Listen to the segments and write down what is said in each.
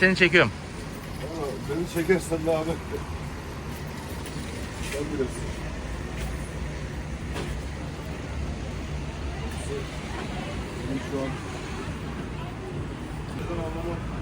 seni çekiyorum. Ama beni çekersen de abi. Sen bilirsin. Şu an neden anlamam.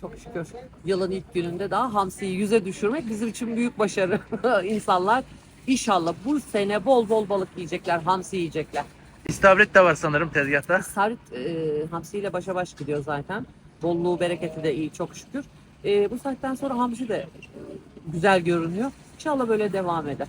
Çok şükür. Yılın ilk gününde daha hamsiyi yüze düşürmek bizim için büyük başarı. İnsanlar inşallah bu sene bol bol balık yiyecekler, hamsi yiyecekler. İstavrit de var sanırım tezgahta. Sarit e, hamsiyle başa baş gidiyor zaten. Bolluğu, bereketi de iyi çok şükür. E, bu saatten sonra hamsi de güzel görünüyor. İnşallah böyle devam eder.